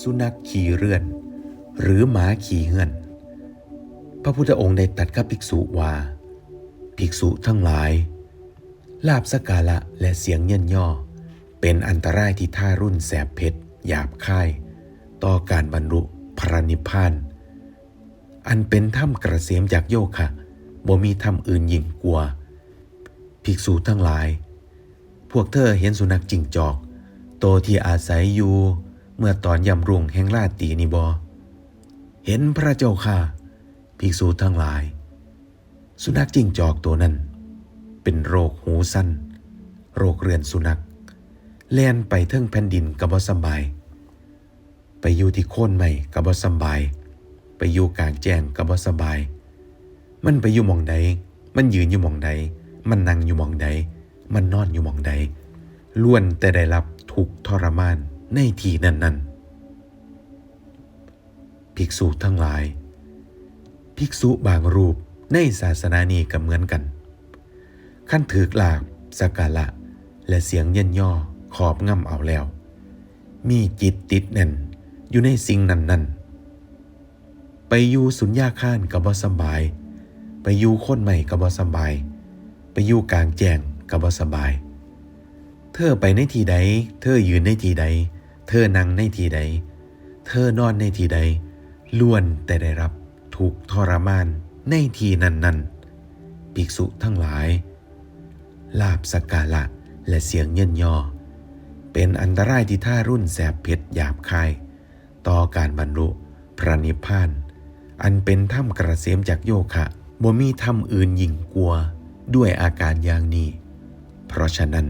สุนัขขี่เรือน หรือหมาขี่เหือน พระพุทธองค์ได้ตัดกับภิกษุว่า ภิกษุทั้งหลาย ลาบสการะและเสียงเยินย่อ เป็นอันตรายที่ท่ารุ่นแสบเผ็ดหยาบค่าย ต่อการบรรลุพระนิพพาน อันเป็นถ้ำกระเสียมจากโยคะบ่มีถ้ำอื่นยิ่งกว่าภิกษุทั้งหลาย พวกเธอเห็นสุนัขจิงจอก โตที่อาศัยอยู่ เมื่อตอนยำรุ่งแห่งราตีนี่บอเห็นพระเจ้าค่ะ ภิกษุทั้งหลาย สุนัขจิงจอกตัวนั้น เป็นโรคหูสั้น โรคเรือนสุนัขแล่นไปเทิงแผ่นดินกระบอสบาย ไปอยู่ที่โค่นใหม่กระบอสบาย ไปอยู่กลางแจ้งกระบอสบาย มันไปอยู่มองใด มันยืนอยู่มองใด มันนั่งอยู่มองใด มันนอนอยู่มองใดล้วนแต่ได้รับทุกทรมาน ในทีนั้นๆ ภิกษุทั้งหลาย ภิกษุบางรูปในศาสนานี้ก็เหมือนกัน ขั้นถือกลาบสการะและเสียงเย็นย่อขอบง่ำเอาแล้ว มีจิตติดแน่นอยู่ในสิ่งนั้นๆไปอยู่สุญญาข้านกับบสบาย ไปอยู่คนใหม่กับบสบาย ไปอยู่กลางแจ้งกับบสบาย เธอไปในที่ใด เธอยืนในที่ใด เธอนั่งในที่ใด เธอนอนในที่ใด ล้วนแต่ได้รับถูกทรมานในที่นั้นๆภิกษุทั้งหลาย ลาบสกการะและเสียงเยินยอ เป็นอันตรายที่ท่ารุ่นแสบเผ็ดหยาบคาย ต่อการบรรลุพระนิพพาน อันเป็นถ้ำกระเสมจากโยคะบ่มีถ้ำอื่นยิ่งกลัวด้วยอาการอย่างนี้ เพราะฉะนั้น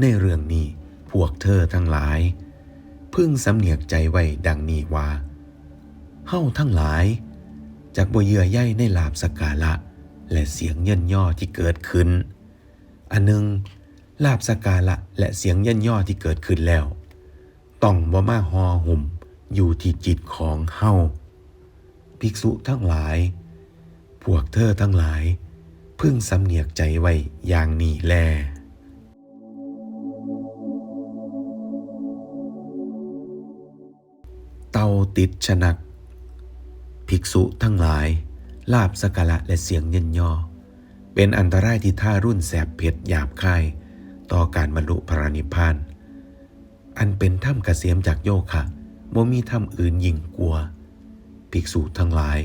ในเรื่องนี้พวกเธอทั้งหลาย พึ่งสำเนียกใจไว้ดังนี้ว่าเฮ้าทั้งหลายจากบ่เยื่อใยในลาบสการะและเสียงเยินย่อที่เกิดขึ้น อันหนึงลาบสการะและเสียงเยินย่อที่เกิดขึ้นแล้ว ต้องบ่มาหอหุ่มอยู่ที่จิตของเฮาภิกษุทั้งหลาย พวกเธอทั้งหลาย พึ่งสำเนียกใจไว้อย่างนี้แล เตาติดชนัก ภิกษุทั้งหลาย ลาบสกการะและเสียงเยินย่อ เป็นอันตรายที่ท่ารุ่นแสบเผ็ดหยาบคายต่อการบรรลุพระนิพพาน อันเป็นถ้ำกเกษมจากโยคะบ่มีถ้ำอื่นยิ่งกลัว ภิกษุทั้งหลาย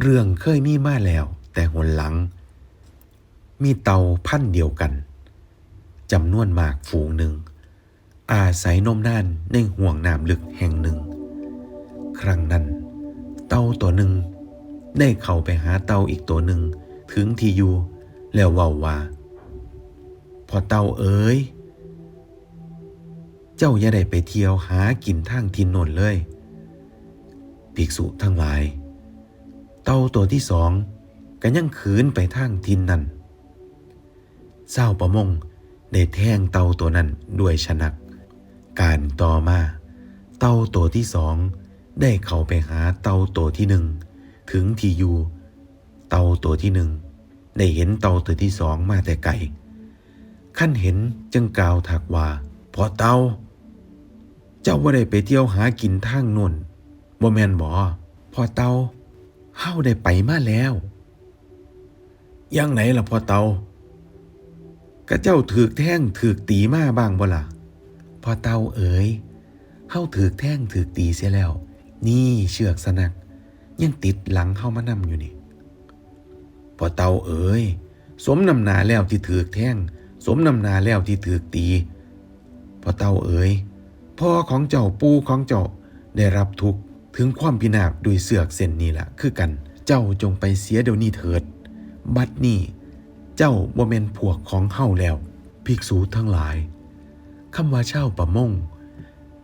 เรื่องเคยมีมาแล้ว แต่หนหลัง มีเตาพันธ์เดียวกันจำนวนมากฝูงหนึ่ง อาศัยนมน่านในห่วงน้ำลึกแห่งหนึ่ง ครั้งนั้น เต่าตัวหนึ่ง ได้เข้าไปหาเต่าอีกตัวหนึ่ง ถึงที่อยู่แล้วว่าว่าพอเต่าเอ๋ยเจ้าอย่าได้ไปเที่ยวหากินทางทินนนเลย ภิกษุทั้งหลาย เต่าตัวที่สองก็ยังขืนไปทางทินนั่นเศร้าประมงได้แทงเต่าตัวนั้นด้วยชนัก การต่อมา เต่าตัวที่สอง ได้เข้าไปหาเต่าตัวที่หนึ่งถึงที่อยู่เต่าตัวที่หนึ่งได้เห็นเต่าตัวที่สองมาแต่ไกลขั้นเห็นจึงกล่าวถักว่าพอเต่าเจ้าว่าได้ไปเที่ยวหากินทางนนบ่แมนบ่พอเต่าเฮาได้ไปมาแล้วยังไหนล่ะพอเต่าก็เจ้าถือกแท่งถือกตีมาบ้างบ่ล่ะพอเต่าเอ๋ยเฮาถือกแท่งถือกตีเสียแล้ว นี่เชือกสนัก ยังติดหลังเข้ามานำอยู่นี่พอเตาเอ๋ยสมนำนาแล้วที่ถือกแท่ง สมนำนาแล้วที่ถือกตีพอเตาเอ๋ยพ่อของเจ้าปูของเจ้าได้รับทุกข์ถึงความพินาศด้วยเสือกเส้นนี้ละคือกัน เจ้าจงไปเสียเดี๋ยวนี้เถิด บัดนี้เจ้าบ่แม่นพวกของเฮาแล้ว ภิกษุทั้งหลายคำว่าเช่าประมง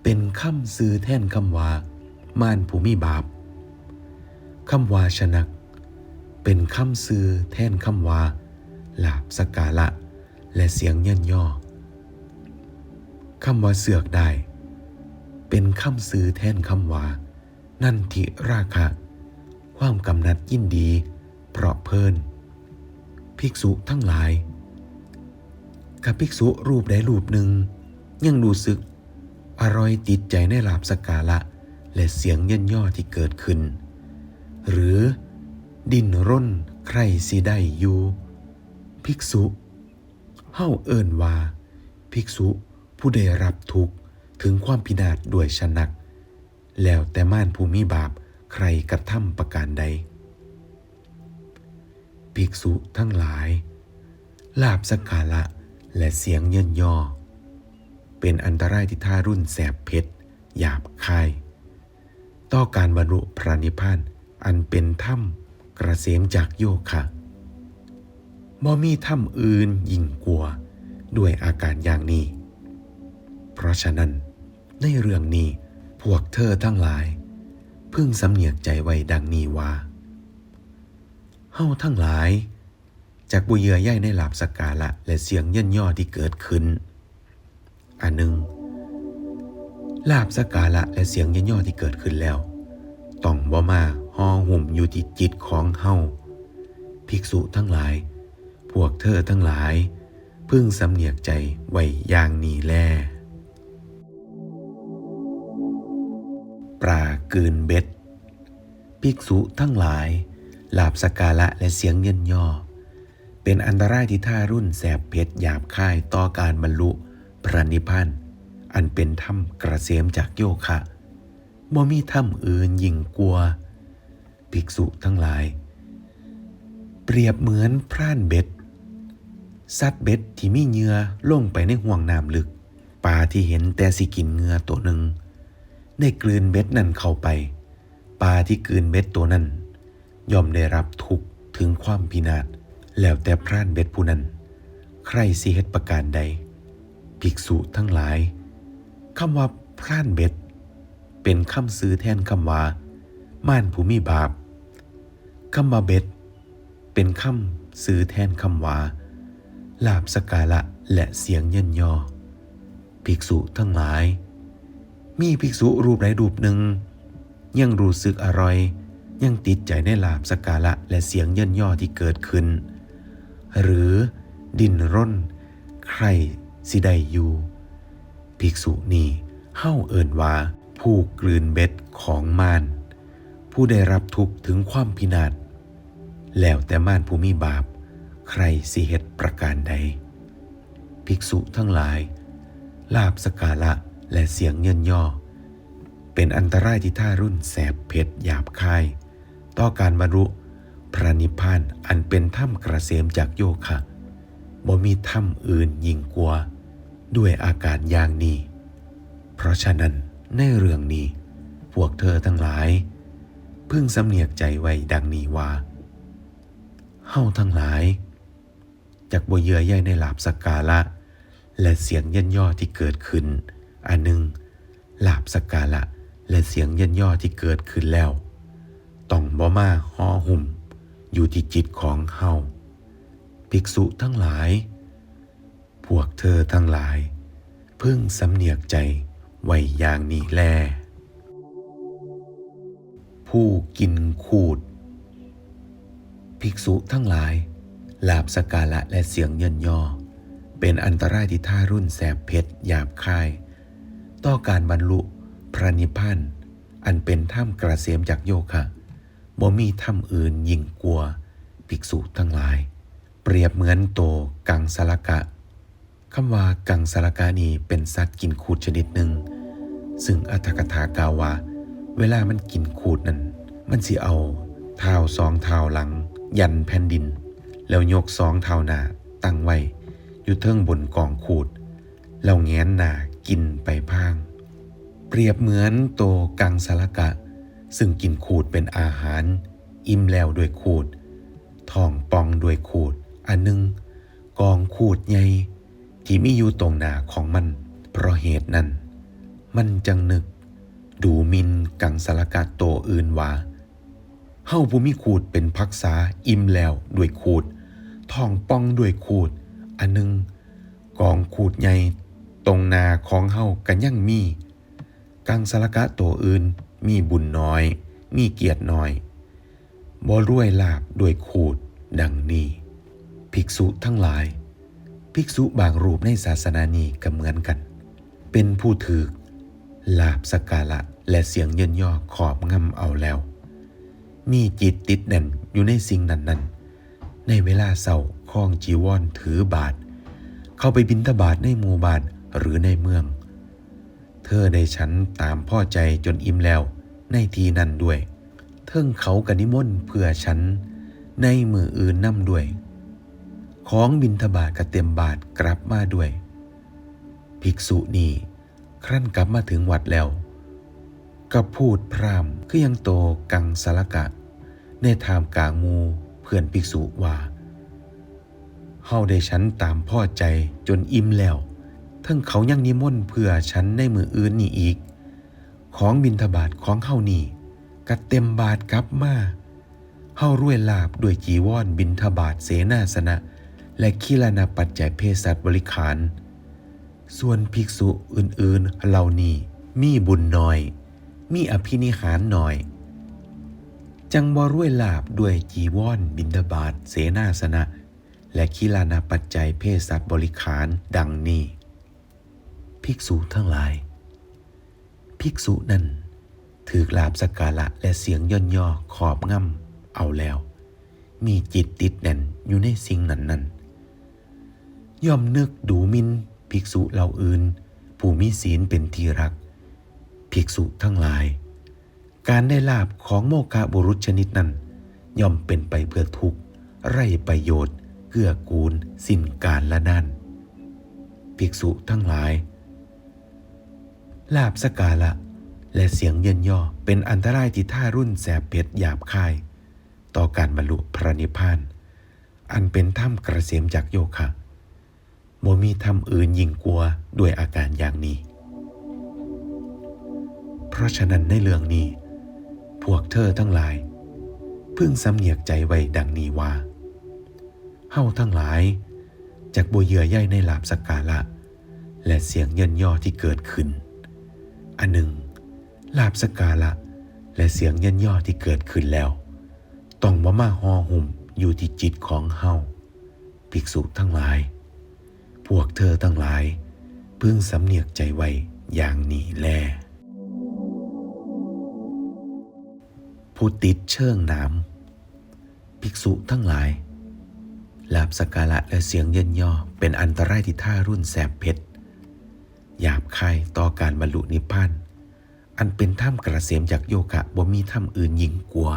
เป็นคำซื้อแท่นคำว่า ม่านผู้มีบาปคำว่าชนัก เป็นคำซื้อแทนคำว่าลาบสกการะและเสียงยินย่อคำว่าเสือกได้ เป็นคำซื้อแทนคำว่านั่นทิราคะ ความกำนัดยินดี เพราะเพลิน ภิกษุทั้งหลายกับภิกษุรูปใดรูปหนึ่ง ยังรู้สึกอร่อยติดใจในลาบสกการะ และเสียงเย่นย่อที่เกิดขึ้น หรือดิ้นร่นใครสิได้อยู่ ภิกษุเฮ้าเอิ้นว่า ภิกษุผู้ได้รับทุกข์ถึงความพินาศด้วยชนัก แล้วแต่ม่านภูมิบาปใครกระทำประการใด ภิกษุทั้งหลาย ลาบสกกาละและเสียงเยินย่อ เป็นอันตรายที่ท่ารุ่นแสบเพชรหยาบคาย ต่อการบรรลุพระนิพพานอันเป็นถ้ำกระเสมจากโยคะบ่มีถ้ำอื่นยิ่งกว่าด้วยอาการอย่างนี้ เพราะฉะนั้น ในเรื่องนี้พวกเธอทั้งหลายพิ่งสำเนียกใจไว้ดังนี้ว่าเฮาทั้งหลาย จากบุเยื่อใย่ในหลาบสกกาละและเสียงเย่นย่อที่เกิดขึ้น อันหนึ่ง ลาบสกาละและเสียงเย่นย่อที่เกิดขึ้นแล้ว ต้องบ่มาห่อหุ่มอยู่ที่จิตของเฮาภิกษุทั้งหลาย พวกเธอทั้งหลายพิ่งสำเนียกใจไว้อย่างนี้แลปลากืนเบ็ด ภิกษุทั้งหลาย ลาบสกาละและเสียงเยินย่อ เป็นอันตรายที่ท่ารุ่นแสบเพชรหยาบค่ายต่อการบรรลุพระนิพพาน อันเป็นถ้ำกระเสมจากโยคะบ่มีถ้ำอื่นยิ่งกลัว ภิกษุทั้งหลาย เปรียบเหมือนพร่านเบ็ดสัตว์เบ็ดที่มีเหงื่อลงไปในห่วงน้ำลึกปลาที่เห็นแต่สิกินเหงื่อตัวหนึ่งได้กลืนเบ็ดนั่นเข้าไปปลาที่กลืนเบ็ดตัวนั้นย่อมได้รับทุกข์ถึงความพินาศแล้วแต่พร่านเบ็ดผู้นั้น ใครสิเฮ็ดประการใด ภิกษุทั้งหลาย คำว่าพร่านเบ็ด เป็นคำซื้อแทนคำว่า ม่านผู้มีบาปคำว่าเบ็ด เป็นคำซื้อแทนคำว่าลาบสกาละและเสียงเยินยอ ภิกษุทั้งหลาย มีภิกษุรูปใดรูปหนึ่ง ยังรู้สึกอร่อย ยังติดใจในลาบสกาละและเสียงเยินย่อที่เกิดขึ้น หรือดินร่น ใครสิได้อยู่ ภิกษุนี้เฮ้าเอิ่นว่าผู้กลืนเบ็ดของมารผู้ได้รับทุกข์ถึงความพินาศแล้วแต่มารผู้มีบาป ใครสิเหตุประการใด ภิกษุทั้งหลาย ลาบสกาละและเสียงเยินย่อ เป็นอันตรายที่ท่ารุ่นแสบเพชรหยาบคาย ต่อการบรรลุพระนิพพานอันเป็นถ้ำกระเสมจากโยคะบ่มีถ้ำอื่นยิ่งกว่า ด้วยอาการอย่างนี้ เพราะฉะนั้นในเรื่องนี้ พวกเธอทั้งหลายพิ่งสำเนียกใจไว้ดังนี้ว่า เฮาทั้งหลายจากบเยื่อใยในหลาบสกกาละและเสียงเยันย่อที่เกิดขึ้น อันหนึ่งลาบสกกาละและเสียงเยันย่อที่เกิดขึ้นแล้ว ต้องบ่มาห่อหุ่ม อยู่ที่จิตของเฮาภิกษุทั้งหลาย พวกเธอทั้งหลายพิ่งสำเนียกใจไว้อย่างนี้แล ผู้กินขูด ภิกษุทั้งหลายลาบสกาละและเสียงเยินย่อเป็นอันตรายที่ท่ารุ่นแสบเพชรหยาบคาย ต่อการบรรลุพระนิพพานอันเป็นถ้ำกระเสียมจากโยคะบ่มีถ้ำอื่นยิ่งกลัว ภิกษุทั้งหลาย เปรียบเหมือนโตกังสลกะ คำว่ากังสลกะนี้เป็นสัตว์กินขูดชนิดหนึ่ง ซึ่งอัตถกถากล่าวว่า เวลามันกินขูดนั้น มันสิเอาเท้าสองเท้าหลัง ยันแผ่นดิน แล้วยกสองเท้าหน้าตั้งไว้ อยู่เทิงบนกองขูด แล้วแงนหน้ากินไปพาง เปรียบเหมือนโตกังสลกะ ซึ่งกินขูดเป็นอาหาร อิ่มแล้วด้วยขูดท้องปองด้วยขูด อันหนึง กองขูดใหญ่ ที่มีอยู่ตรงหน้าของมัน เพราะเหตุนั้น มันจังนึก ดูมินกังสลกะโตอื่นว่าเฮาผู้มีขูดเป็นพักษาอิ่มแล้วด้วยขูดทองป่องด้วยขูด อันหนึงกองขูดใหญ่ตรงนาของเฮากันยังมี กังสลกะตัวอื่นมีบุญน้อย มีเกียรติน้อยบ่รวยลาบด้วยขูดดังนี้ ภิกษุทั้งหลาย ภิกษุบางรูปในศาสนานี้ก็เหมือนกัน เป็นผู้ถือลาบสกกาละและเสียงเยินย่อขอบงำเอาแล้ว มีจิตติดแน่นอยู่ในสิ่งนั้นๆในเวลาเศร้าคล้องจีวรถือบาท เข้าไปบินทบาทในหมู่บ้านหรือในเมือง เธอได้ฉันตามพ่อใจจนอิ่มแล้วในทีนั้นด้วย เทิงเขากนิมนต์เพื่อฉันในมืออื่นนำด้วย ของบินทบาทกระเต็มบาทกลับมาด้วย ภิกษุนี้ครั้นกลับมาถึงวัดแล้วก็พูดพรามคือยังโตกังสารกะ ในทามกลางมูเพื่อนภิกษุว่าเฮาได้ฉันตามพ่อใจจนอิ่มแล้วทั้งเขายังนิมนต์เพื่อฉันในมืออื่นนี่อีก ของบินทบาทของเฮานี่ก็เต็มบาทกลับมาเฮารวยลาบด้วยจีวรบินทบาทเสนาสนะ และคิลานาปัจจัยเพศสัตว์บริขาร ส่วนภิกษุอื่นๆเหล่านี้มีบุญน้อย มีอภินิหารน่อย จังบ่รวยลาบด้วยจีวรบินทบาทเสนาสนะ และคิลานาปัจจัยเพศสัตว์บริขารดังนี้ภิกษุทั้งหลาย ภิกษุนั้นถือลาบสการะและเสียงย่นย่อขอบง่ำเอาแล้ว มีจิตติดแน่นอยู่ในสิ่งนั้นนั้น ย่อมนึกดูมินภิกษุเหล่าอื่น ผู้มีศีลเป็นที่รัก ภิกษุทั้งหลาย การได้ลาบของโมกะบุรุษชนิดนั้น ย่อมเป็นไปเพื่อทุกข์ไร้ประโยชน์เกื้อกูลสิ้นการละนั่นภิกษุทั้งหลาย ลาบสกาละ และเสียงเยินย่อเป็นอันตรายที่ท่ารุ่นแสบเพชรหยาบคาย ต่อการบรรลุพระนิพพาน อันเป็นถ้ำกระเสียมจากโยคะ โมมีถ้ำอื่นยิ่งกลัวด้วยอาการอย่างนี้ เพราะฉะนั้นในเรื่องนี้ พวกเธอทั้งหลาย พึ่งสำเนียกใจไว้ดังนี้ว่าเฮาทั้งหลายจากบัวเยื่อใยในลาบสกาละ และเสียงเยินย่อที่เกิดขึ้น อันหนึ่งลาบสกาละ และเสียงเยินย่อที่เกิดขึ้นแล้ว ต้องมามาห่อหุ่มอยู่ที่จิตของเฮาภิกษุทั้งหลาย วกเธอทั้งหลายพึงสำเนียกใจไว้อย่างนี้แล ผู้ติดเชิงน้ำภิกษุทั้งหลายลาบสกการะและเสียงเยินย่อเป็นอันตรายที่ท่ารุ่นแสบเพชรหยาบคายต่อการบรรลุนิพพานอันเป็นถ้ำกระเสียมจากโยคะบ่มีถ้ำอื่นยิ่งกว่า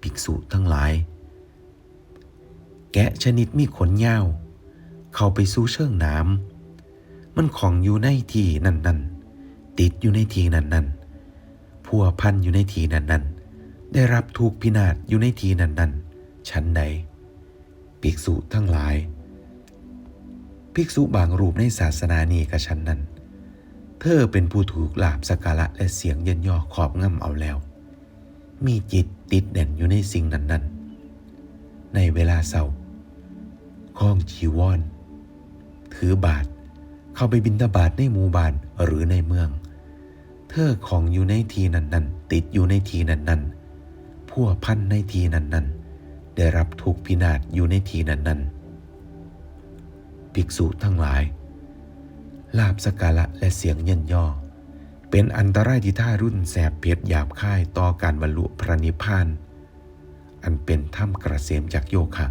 ภิกษุทั้งหลาย แกะชนิดมีขนยาว เข้าไปสู่เชิงน้ำมันของอยู่ในที่นั่นติดอยู่ในที่นั่นพัวพันอยู่ในที่นั่นได้รับถูกพินาศอยู่ในที่นั่นชั้นใดภิกษุทั้งหลาย ภิกษุบางรูปในศาสนานี้กับฉันนั้น เธอเป็นผู้ถูกลาบสการะและเสียงเยินย่อขอบง่ำเอาแล้ว มีจิตติดเด่นอยู่ในสิ่งนั้นๆในเวลาเศร้าคล้องจีวร ถือบาท เข้าไปบินตบาทในหมู่บ้านหรือในเมือง เธอของอยู่ในทีนั้นๆ ติดอยู่ในทีนั้นๆพัวพันในทีนั้นๆ ได้รับทุกพินาศอยู่ในทีนั้นๆ ภิกษุทั้งหลาย ลาบสการะและเสียงเยินย่อ เป็นอันตรายที่ท่ารุ่นแสบเพชรหยาบค่ายต่อการบรรลุพระนิพพาน อันเป็นถ้ำกระเสมจากโยคะ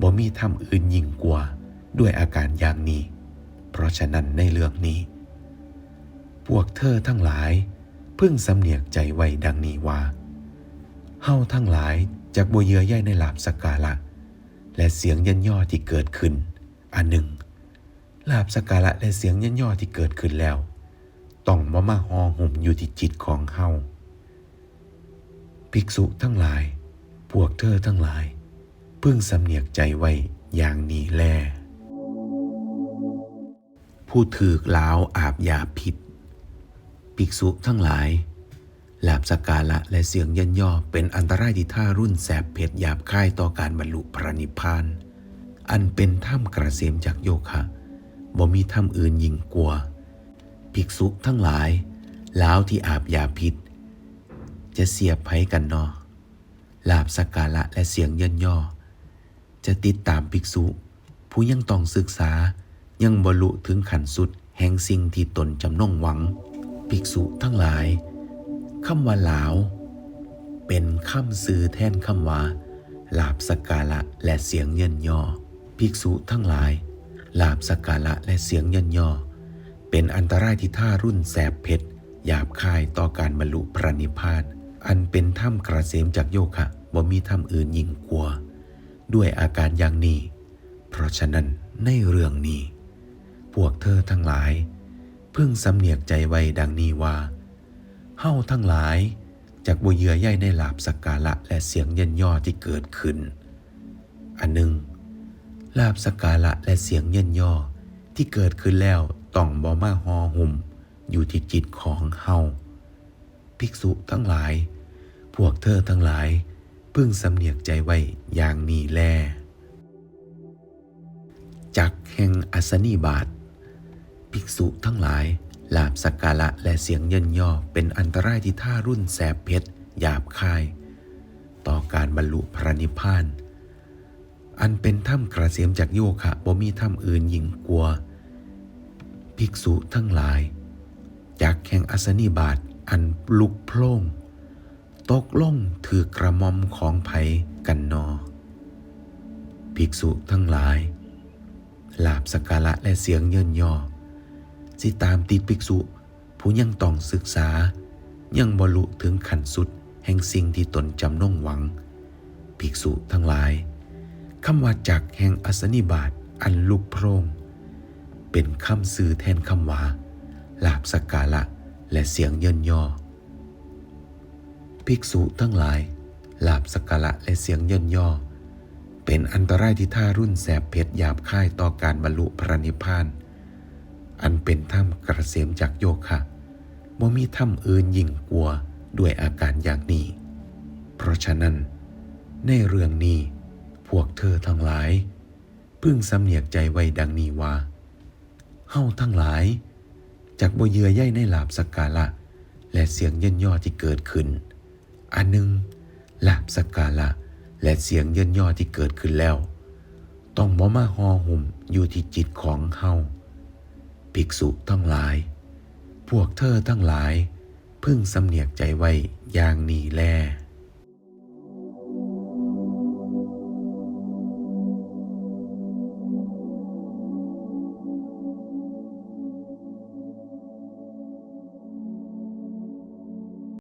บ่มีถ้ำอื่นยิ่งกว่า ด้วยอาการอย่างนี้ เพราะฉะนั้นในเรื่องนี้ พวกเธอทั้งหลายพิ่งสำเนียกใจไว้ดังนี้ว่า เฮาทั้งหลายจากบัวเยื่อใยในลาบสกการะและเสียงยันย่อที่เกิดขึ้น อันหนึ่ง ลาบสกการะและเสียงยันย่อที่เกิดขึ้นแล้ว ต้องมามาห่อหุ่มอยู่ที่จิตของเฮาภิกษุทั้งหลาย พวกเธอทั้งหลายพิ่งสำเนียกใจไว้อย่างนี้แล ผู้ถือกลาวอาบยาพิษภิกษุทั้งหลายลาบสกการะและเสียงเยันย่อเป็นอันตรายที่ท่ารุ่นแสบเพชรหยาบค่ายต่อการบรรลุพระนิพพาน อันเป็นถ้ำกระเสมจากโยคะบ่มีถ้ำอื่นยิ่งกว่าภิกษุทั้งหลายลาวที่อาบยาพิษ จะเสียบไผกันนอลาบสกการะและเสียงเยันย่อ จะติดตามภิกษุ ผู้ยังต้องศึกษา ยังบรรลุถึงขันสุดแห่งสิ่งที่ตนจำนงหวัง ภิกษุทั้งหลายคำว่าหลาว เป็นคำซื้อแทนคำว่าลาบสการะและเสียงเยินยอภิกษุทั้งหลายลาบสการะและเสียงเยินยอเป็นอันตรายที่ท่ารุ่นแสบเผ็ดหยาบคายต่อการบรรลุพระนิพพาน อันเป็นถ้ำกระเสมจากโยคะบ่มีถ้ำอื่นยิ่งกว่าด้วยอาการอย่างนี้ เพราะฉะนั้นในเรื่องนี้ พวกเธอทั้งหลาย เพิ่งสำเนียกใจไว้ดังนี้ว่าเฮ้าทั้งหลายจากบุเยื่อใยในลาบสักการะและเสียงเย็นย่อที่เกิดขึ้น อันหนึ่งลาบสักการะและเสียงเย็นย่อที่เกิดขึ้นแล้วต้องบ่มาหอหุ่มอยู่ที่จิตของเฮาภิกษุทั้งหลาย พวกเธอทั้งหลายเพิ่งสำเนียกใจไว้อย่างนี้แล จักแห่งอัสนีบาท ภิกษุทั้งหลายลาบสักการะและเสียงเยินย่อเป็นอันตรายที่ท่ารุ่นแสบเพชรหยาบคาย ต่อการบรรลุพระนิพพาน อันเป็นถ้ำกระเสียมจากโยคะบ่มีถ้ำอื่นยิ่งกว่าภิกษุทั้งหลาย จากแห่งอสนีบาทอันลุกโพล่งตกล่งถือกระมอมของไผกันนอ ภิกษุทั้งหลายลาบสักการะและเสียงเยินย่อ สิตามติดภิกษุ ผู้ยังต้องศึกษา ยังบรรลุถึงขั้นสุดแห่งสิ่งที่ตนจำนงหวัง ภิกษุทั้งหลายคำว่าจักแห่งอสนิบาตอันลุกโพร่งเป็นคำสื่อแทนคำว่าลาบสักการะและเสียงเยินย่อภิกษุทั้งหลายลาบสักการะและเสียงเยินย่อเป็นอันตรายที่ท่ารุ่นแสบเพชรหยาบค่ายต่อการบรรลุพระนิพพาน อันเป็นถ้ำกระเสมจากโยคะบ่มีถ้ำอื่นยิ่งกลัวด้วยอาการอย่างนี้ เพราะฉะนั้น ในเรื่องนี้พวกเธอทั้งหลาย พึ่งสำเนียกใจไว้ดังนี้ว่าเฮาทั้งหลายจากบ่เยื่อใยในหลาบสกการะและเสียงเยินย่อที่เกิดขึ้น อันหนึ่งหลาบสกการะและเสียงเยินย่อที่เกิดขึ้นแล้ว ต้องบ่มาห่อหุ่มอยู่ที่จิตของเฮา ภิกษุทั้งหลาย พวกเธอทั้งหลาย พึ่งสำเนียกใจไว้อย่างนี้แล